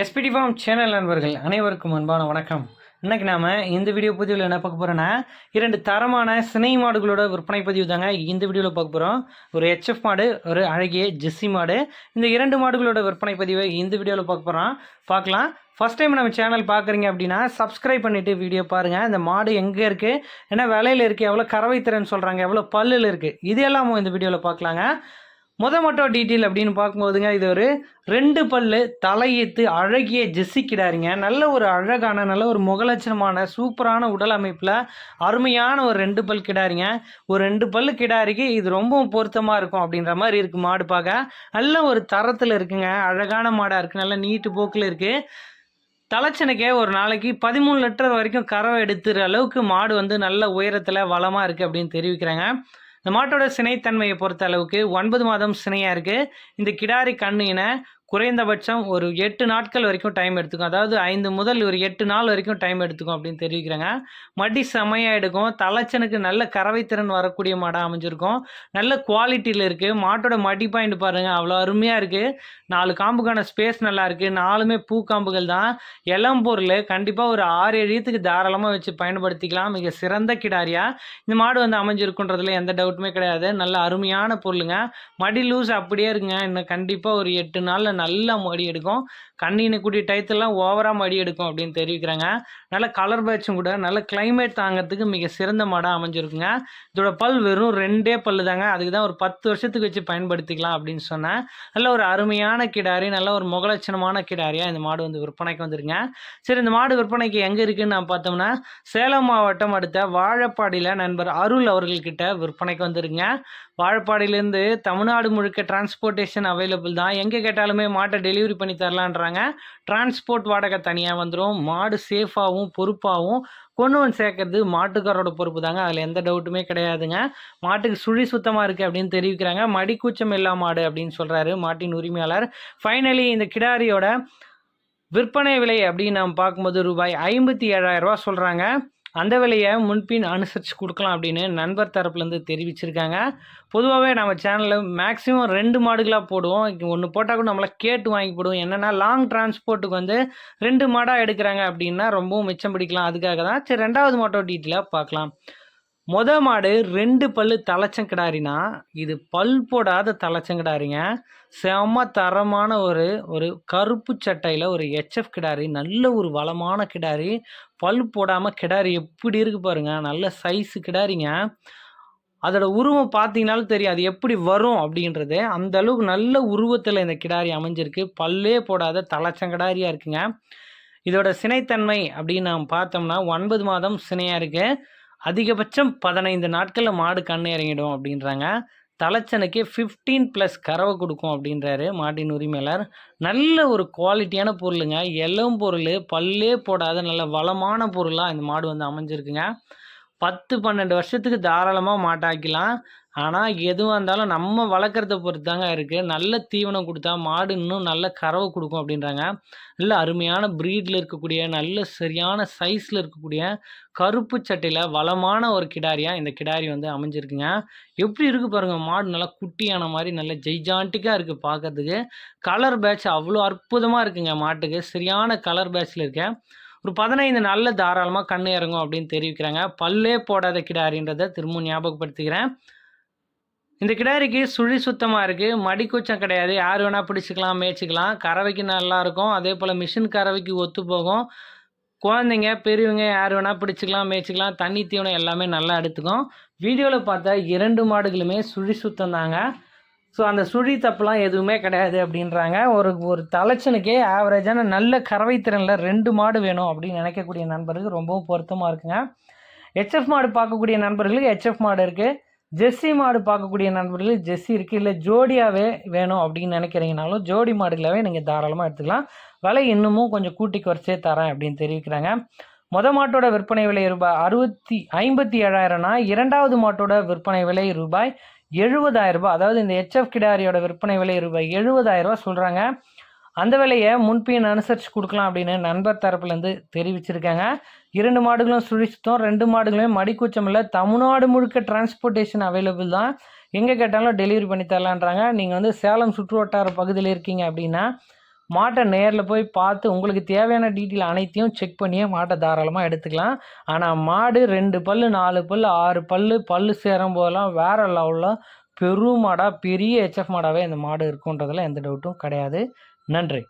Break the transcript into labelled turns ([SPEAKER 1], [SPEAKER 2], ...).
[SPEAKER 1] SPD form channel நண்பர்கள் அனைவருக்கும் அன்பான வணக்கம். இன்றைக்கி நாம் இந்த வீடியோ பதிவில் என்ன பார்க்க போகிறோன்னா இரண்டு தரமான சினை மாடுகளோட விற்பனை பதிவு தாங்க இந்த வீடியோவில் பார்க்க போகிறோம் ஒரு ஹெச்எஃப் மாடு ஒரு அழகிய ஜெஸ்ஸி மாடு. இந்த இரண்டு மாடுகளோட விற்பனை பதிவை இந்த வீடியோவில் பார்க்க போகிறோம் பார்க்கலாம். ஃபஸ்ட் டைம் நம்ம சேனல் பார்க்குறீங்க அப்படின்னா சப்ஸ்கிரைப் பண்ணிவிட்டு வீடியோ பாருங்கள் இந்த மாடு எங்கே இருக்குது என்ன விலையில் இருக்குது எவ்வளோ கறவை திறன் சொல்கிறாங்க எவ்வளோ பல்லில் இருக்குது இது எல்லாமும் இந்த வீடியோவில் பார்க்கலாங்க. முத மட்டும் டீட்டெயில் அப்படின்னு பார்க்கும்போதுங்க இது ஒரு ரெண்டு பல்லு தலையீத்து அழகிய ஜெஸ்ஸி கிடாரிங்க நல்ல ஒரு அழகான நல்ல ஒரு முகலட்சணமான சூப்பரான உடல் அமைப்பில் அருமையான ஒரு ரெண்டு பல் கிடாரிங்க. ஒரு ரெண்டு பல் கிடாரிக்கு இது ரொம்பவும் பொருத்தமாக இருக்கும் அப்படின்ற மாதிரி இருக்குது மாடு பார்க்க நல்ல ஒரு தரத்தில் இருக்குங்க. அழகான மாடாக இருக்குது நல்ல நீட்டு போக்கில் இருக்குது தலைச்சனுக்கே ஒரு நாளைக்கு பதிமூணு லிட்டர் வரைக்கும் கறவை எடுத்துகிற அளவுக்கு மாடு வந்து நல்ல உயரத்தில் வளமாக இருக்குது அப்படின்னு தெரிவிக்கிறாங்க. இந்த மாட்டோட சினைத்தன்மையை பொறுத்த அளவுக்கு ஒன்பது மாதம் சினையாக இருக்குது இந்த கிடாரி கண்ணு இன குறைந்தபட்சம் ஒரு எட்டு நாட்கள் வரைக்கும் டைம் எடுத்துக்கும். அதாவது ஐந்து முதல் ஒரு எட்டு நாள் வரைக்கும் டைம் எடுத்துக்கும் அப்படின்னு தெரிவிக்கிறாங்க. மடி செமையாக எடுக்கும். தலைச்சனுக்கு நல்ல கறவை திறன் வரக்கூடிய மாடாக அமைஞ்சிருக்கும். நல்ல குவாலிட்டியில் இருக்குது மாட்டோட மடி பாயிண்ட் பாருங்கள் அவ்வளோ அருமையாக இருக்குது நாலு காம்புக்கான ஸ்பேஸ் நல்லா இருக்குது நாலுமே பூ காம்புகள் தான். இளம் பொருள். கண்டிப்பாக ஒரு ஆறு ஏழு தாராளமாக வச்சு பயன்படுத்திக்கலாம். மிக சிறந்த கிடாரியா. இந்த மாடு வந்து அமைஞ்சிருக்குன்றதுல எந்த டவுட்டுமே கிடையாது. நல்ல அருமையான பொருளுங்க. மடி லூஸ் அப்படியே இருக்குங்க. இன்னும் கண்டிப்பாக ஒரு எட்டு நாளில் நல்லா மடி எடுக்கும். கண்ணினு கூடிய டயத்துலாம் ஓவராக மடி எடுக்கும் அப்படின்னு தெரிவிக்கிறாங்க. நல்ல கலர் பேட்சும் கூட நல்ல கிளைமேட் தாங்கிறதுக்கு மிக சிறந்த மாடாக அமைஞ்சிருக்குங்க. இதோட பல் வெறும் ரெண்டே பல்லு தாங்க. அதுக்கு தான் ஒரு பத்து வருஷத்துக்கு வச்சு பயன்படுத்திக்கலாம் அப்படின்னு சொன்னேன். நல்ல ஒரு அருமையான கிடாரி நல்ல ஒரு முகலட்சணமான கிடாரியாக இந்த மாடு வந்து விற்பனைக்கு வந்துருங்க சரி இந்த மாடு விற்பனைக்கு எங்கே இருக்குன்னு நான் பார்த்தோம்னா சேலம் மாவட்டம் அடுத்த வாழப்பாடியில் நண்பர் அருள் அவர்கள்கிட்ட விற்பனைக்கு வந்துருங்க வாழப்பாடியிலேருந்து தமிழ்நாடு முழுக்க டிரான்ஸ்போர்ட்டேஷன் அவைலபிள் தான். எங்கே கேட்டாலுமே மாட்டை டெலிவரி பண்ணி தரலான்றாங்க. டிரான்ஸ்போர்ட் வாடகை தனியாக வந்துடும் மாடு சேஃபாகவும் பொறுப்பாகவும் கொண்டு வந்து சேர்க்கறது மாட்டுக்காரோட பொறுப்பு தாங்க. அதில் எந்த டவுட்டுமே கிடையாதுங்க. மாட்டுக்கு சுழி சுத்தமாக இருக்குது அப்படின்னு தெரிவிக்கிறாங்க. மடிக்கூச்சம் இல்லா மாடு அப்படின்னு சொல்கிறாரு மாட்டின் உரிமையாளர். ஃபைனலி இந்த கிடாரியோட விற்பனை விலை அப்படின்னு நம்ம பார்க்கும்போது ரூபாய் ஐம்பத்தி ஏழாயிரம் ரூபா சொல்கிறாங்க அந்த விலையை முன்பின் அனுசரித்து கொடுக்கலாம் அப்படின்னு நண்பர் தரப்புலேருந்து தெரிவிச்சிருக்காங்க. பொதுவாகவே நம்ம சேனலில் மேக்ஸிமம் ரெண்டு மாடுகளாக போடுவோம். ஒன்று போட்டால் கூட நம்மளை கேட்டு வாங்கி போடுவோம். என்னென்னா லாங் டிரான்ஸ்போர்ட்டுக்கு வந்து ரெண்டு மாடாக எடுக்கிறாங்க அப்படின்னா ரொம்பவும் மிச்சம் பிடிக்கலாம். அதுக்காக தான் சரி ரெண்டாவது மாட்டோட டீட்டெயிலாக பார்க்கலாம். மொத மாடு ரெண்டு பல் தலைச்சங்கிடாரினா இது பல் போடாத தலைச்சங்கிடாரிங்க செம்ம தரமான ஒரு ஒரு கருப்பு சட்டையில் ஒரு ஹெச்எஃப் கிடாரி நல்ல ஒரு வளமான கிடாரி. பல் போடாமல் கிடாரி எப்படி இருக்கு பாருங்க நல்ல சைஸு கிடாரிங்க. அதோட உருவம் பார்த்தீங்கனாலும் தெரியும் அது எப்படி வரும் அப்படின்றது. அந்த அளவுக்கு நல்ல உருவத்தில் இந்த கிடாரி அமைஞ்சிருக்கு. பல்லே போடாத தலைச்சங்கிடாரியாக இருக்குங்க. இதோட சினைத்தன்மை அப்படின்னு நாம் பார்த்தோம்னா ஒன்பது மாதம் சினையாக இருக்குது அதிகபட்சம் பதினைந்து நாட்களில் மாடு கண் இறங்கிடும் அப்படின்றாங்க. தலைச்சனுக்கு ஃபிஃப்டீன் ப்ளஸ் கறவை கொடுக்கும் அப்படின்றாரு மாட்டின் உரிமையாளர். நல்ல ஒரு குவாலிட்டியான பொருளுங்க. எல்லாம் பொருள் பல்லே போடாத நல்ல வளமான பொருளாக இந்த மாடு வந்து அமைஞ்சிருக்குங்க. பத்து பன்னெண்டு வருஷத்துக்கு தாராளமாக மாட்டாக்கலாம். ஆனால் எதுவாக இருந்தாலும் நம்ம வளர்க்குறத பொறுத்து தாங்க இருக்குது நல்ல தீவனம் கொடுத்தா மாடு இன்னும் நல்ல கறவை கொடுக்கும் அப்படின்றாங்க. நல்ல அருமையான ப்ரீடில் இருக்கக்கூடிய நல்ல சரியான சைஸில் இருக்கக்கூடிய கருப்பு சட்டையில் வளமான ஒரு கிடாரியாக இந்த கிடாரி வந்து அமைஞ்சிருக்குங்க. எப்படி இருக்குது பாருங்கள் மாடு நல்லா குட்டியான மாதிரி நல்ல ஜெய்ஜாண்டிக்காக இருக்குது பார்க்கறதுக்கு கலர் பேட்ச் அவ்வளோ அற்புதமாக இருக்குங்க மாட்டுக்கு. சரியான கலர் பேட்ச்சில் இருக்கேன் ஒரு பதினைந்து நாளில் தாராளமாக கண் இறங்கும் அப்படின்னு தெரிவிக்கிறாங்க. பல்லே போடாத கிடாரின்றதை திரும்ப ஞாபகப்படுத்திக்கிறேன். இந்த கிடாரிக்கு சுழி சுத்தமாக இருக்குது மடிக்கூச்சம் கிடையாது. யார் வேணால் பிடிச்சிக்கலாம் மேய்ச்சிக்கலாம். கறவைக்கு நல்லாயிருக்கும் அதே போல் மிஷின் கறவைக்கு ஒத்து போகும். குழந்தைங்க பெரியவங்க யார் வேணால் பிடிச்சிக்கலாம் மேய்ச்சிக்கலாம். தண்ணி தீவனம் எல்லாமே நல்லா எடுத்துக்கும். வீடியோவில் பார்த்தா இரண்டு மாடுகளுமே சுழி சுத்தம் தாங்க ஸோ அந்த சுழி தப்புலாம் எதுவுமே கிடையாது அப்படின்றாங்க. ஒரு ஒரு தலைச்சனுக்கே ஆவரேஜான நல்ல கறவை திறனில் ரெண்டு மாடு வேணும் அப்படின்னு நினைக்கக்கூடிய நண்பர்கள் ரொம்பவும் பொருத்தமாக இருக்குங்க. ஹெச்எஃப் மாடு பார்க்கக்கூடிய நண்பர்களுக்கு ஹெச்எஃப் மாடு இருக்குது ஜெர்சி மாடு பார்க்கக்கூடிய நண்பர்கள் ஜெர்சி இருக்குது இல்லை ஜோடியாகவே வேணும் அப்படின்னு நினைக்கிறீங்கனாலும் ஜோடி மாடுகளாகவே நீங்கள் தாராளமாக எடுத்துக்கலாம். விலை இன்னமும் கொஞ்சம் கூட்டி குறைச்சே தரேன் அப்படின்னு தெரிவிக்கிறாங்க. மொத மாட்டோட விற்பனை விலை ரூபாய் அறுபத்தி ஐம்பத்தி ஏழாயிரம்னா இரண்டாவது மாட்டோட விற்பனை விலை ரூபாய் எழுபதாயிரம் ரூபாய். அதாவது இந்த ஹெச்எஃப் கிடாரியோட விற்பனை விலை ரூபாய் எழுபதாயிரம் சொல்கிறாங்க அந்த வேலையை முன்பின் அனுசரித்து கொடுக்கலாம் அப்படின்னு நண்பர் தரப்புலேருந்து தெரிவிச்சிருக்காங்க. இரண்டு மாடுகளும் சுழிச்சுத்தோம் ரெண்டு மாடுகளுமே மடிக்கூச்சம் இல்லை. தமிழ்நாடு முழுக்க டிரான்ஸ்போர்ட்டேஷன் அவைலபிள் தான். எங்கே கேட்டாலும் டெலிவரி பண்ணி தரலான்றாங்க. நீங்கள் வந்து சேலம் சுற்றுவட்டார பகுதியில் இருக்கீங்க அப்படின்னா மாட்டை நேரில் போய் பார்த்து உங்களுக்கு தேவையான டீட்டெயில் அனைத்தையும் செக் பண்ணியே மாட்டை தாராளமாக எடுத்துக்கலாம். ஆனால் மாடு ரெண்டு பல்லு நாலு பல் ஆறு பல்லு பல்லு சேரும் போதெல்லாம் வேறு லெவலில் பெரும் மாடாக பெரிய ஹெச்எஃப் மாடாகவே இந்த மாடு இருக்குன்றதில் எந்த டவுட்டும் கிடையாது. நன்றி.